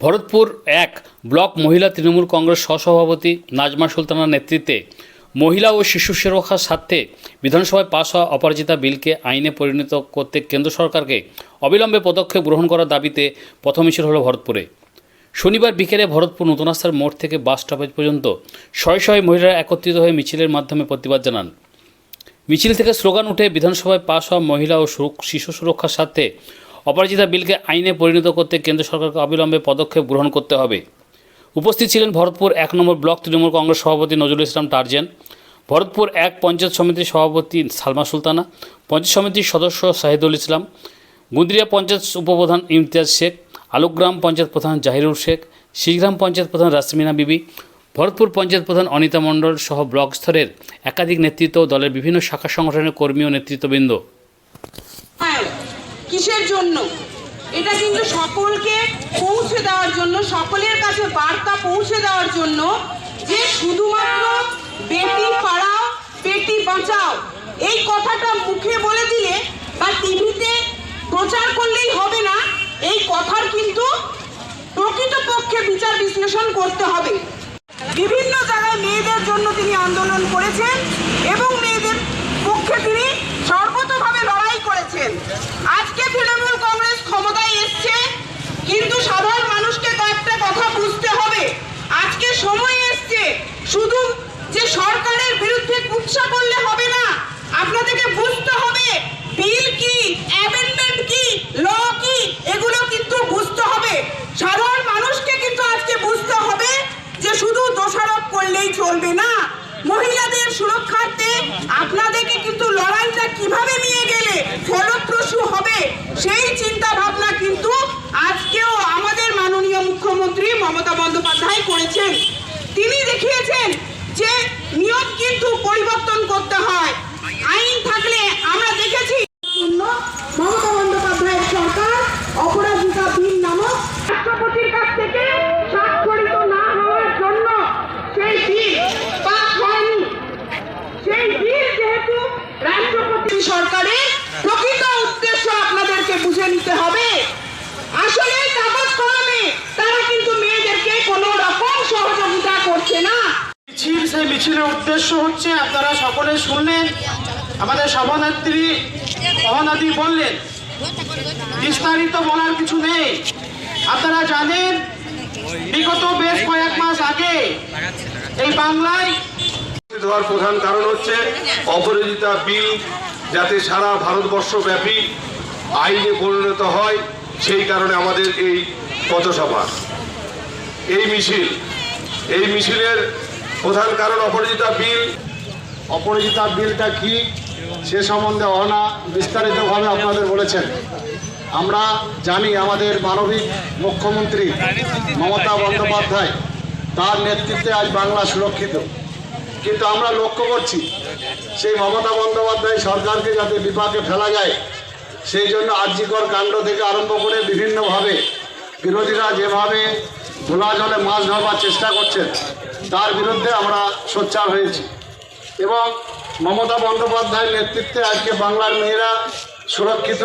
ভরতপুর এক ব্লক মহিলা তৃণমূল কংগ্রেস সহসভাপতি নাজমা সুলতানার নেতৃত্বে মহিলা ও শিশু সুরক্ষার স্বার্থে বিধানসভায় পাশ হওয়া অপরাজিতা বিলকে আইনে পরিণত করতে কেন্দ্র সরকারকে অবিলম্বে পদক্ষেপ গ্রহণ করার দাবিতে প্রথম মিছিল হল ভরতপুরে। শনিবার বিকেলে ভরতপুর নতুন রাস্তার মোড় থেকে বাস স্টপেজ পর্যন্ত শয়ে শয়ে মহিলারা একত্রিত হয়ে মিছিলের মাধ্যমে প্রতিবাদ জানান। মিছিল থেকে স্লোগান উঠে বিধানসভায় পাশ হওয়া মহিলা ও শিশু সুরক্ষার স্বার্থে অপরাজিতা বিলকে আইনে পরিণত করতে কেন্দ্র সরকারকে অবিলম্বে পদক্ষেপ গ্রহণ করতে হবে। উপস্থিত ছিলেন ভরতপুর এক নম্বর ব্লক তৃণমূল কংগ্রেস সভাপতি নজরুল ইসলাম টার্জেন, ভরতপুর এক পঞ্চায়েত সমিতির সভাপতি সালমা সুলতানা, পঞ্চায়েত সমিতির সদস্য শাহিদুল ইসলাম, গুন্দ্রিয়া পঞ্চায়েত উপপ্রধান ইমতিয়াজ শেখ, আলুগ্রাম পঞ্চায়েত প্রধান জাহিরুল শেখ শিশগ্রাম পঞ্চায়েত প্রধান রাসমিনা বিবি, ভরতপুর পঞ্চায়েত প্রধান অনিতা মণ্ডল সহ ব্লক স্তরের একাধিক নেতৃত্ব দলের বিভিন্ন শাখা সংগঠনের কর্মী ও নেতৃত্ববৃন্দ। কিসের জন্য? এটা কিন্তু সকলকে পৌঁছে দেওয়ার জন্য, সকলের কাছে বার্তা পৌঁছে দেওয়ার জন্য যে শুধুমাত্র বেটি পাড়াও, বেটি বাঁচাও। এই কথাটা মুখে বলে দিলে বা টিভিতে প্রচার করলেই হবে না, এই কথার কিন্তু প্রকৃতপক্ষে বিচার বিশ্লেষণ করতে হবে। বিভিন্ন জায়গায় মেয়েদের জন্য তিনি আন্দোলন করেছেন এবং মেয়েদের পক্ষে তিনি সর্বতভাবে লড়াই করেছেন আজকে তৃণমূল কংগ্রেস ক্ষমতায় এসছে কিন্তু সাধারণ মানুষকে কয়েকটা কথা বুঝতে হবে আজকে সময় এসছে শুধু যে সরকারের বিরুদ্ধে কুৎসা করলে হবে না। আপনাদেরকে বুঝতে হবে, বিল কি অ্যামেন্ডমেন্ট কি ল কি, এগুলো কিন্তু বুঝতে হবে। সাধারণ মানুষকে কিন্তু আজকে বুঝতে হবে যে শুধু দোষারোপ করলেই চলবে না। মহিলাদের সুরক্ষার্থে আপনাদেরকে কিন্তু লড়াইটা কীভাবে নিয়ে গেলে ফলপ্রসূ হবে, সেই চিন্তা ভাবনা কিন্তু আজকেও আমাদের মাননীয় মুখ্যমন্ত্রী মমতা বন্দ্যোপাধ্যায় করেছেন। তিনি দেখিয়েছেন যে নিয়ম কিন্তু পরিবর্তন করতে হয়। আইন থাকলে আমরা দেখেছি। মমতা বন্দ্যোপাধ্যায়ের সরকার অপরাজিতা বিল নামক রাষ্ট্রপতির কাছ থেকে স্বাক্ষরিত না হওয়ার জন্য সেই বিল পাস হয়নি। সেই বিল যেহেতু রাষ্ট্রপতি সরকারের প্রকৃত উদ্দেশ্য আপনাদেরকে বুঝে নিতে হবে আসলে কাগজ কলমে তারা কিন্তু মেয়েদেরকে কোনো রকম সহযোগিতা করছে না মিছিল সেই মিছিলের উদ্দেশ্য হচ্ছে আপনারা সকলে শুনলেন, আমাদের সভানেত্রী সভানেত্রী বললেন, বিস্তারিত বলার কিছু নেই। আপনারা জানেন, বিগত বেশ কয়েক মাস আগে এই বাংলায় হওয়ার প্রধান কারণ হচ্ছে অপরাজিতা বিল যাতে সারা ভারতবর্ষ ব্যাপী আইনে পরিণত হয়, সেই কারণে আমাদের এই পথসভা। এই মিছিল, এই মিছিলের প্রধান কারণ অপরাজিতা বিল। অপরাজিতা বিলটা কি সে সম্বন্ধে অনা বিস্তারিতভাবে আপনাদের বলেছেন। আমরা জানি আমাদের মানবিক মুখ্যমন্ত্রী মমতা বন্দ্যোপাধ্যায় তার নেতৃত্বে আজ বাংলা সুরক্ষিত। কিন্তু আমরা লক্ষ্য করছি, সেই মমতা বন্দ্যোপাধ্যায় সরকারকে যাতে বিপাকে ফেলা যায়, সেই জন্য আর্যিকর কাণ্ড থেকে আরম্ভ করে বিভিন্নভাবে বিরোধীরা যেভাবে ঘোলা জলে মাছ ধরবার চেষ্টা করছেন, তার বিরুদ্ধে আমরা সোচ্চার হয়েছি। এবং মমতা বন্দ্যোপাধ্যায়ের নেতৃত্বে আজকে বাংলার মেয়েরা সুরক্ষিত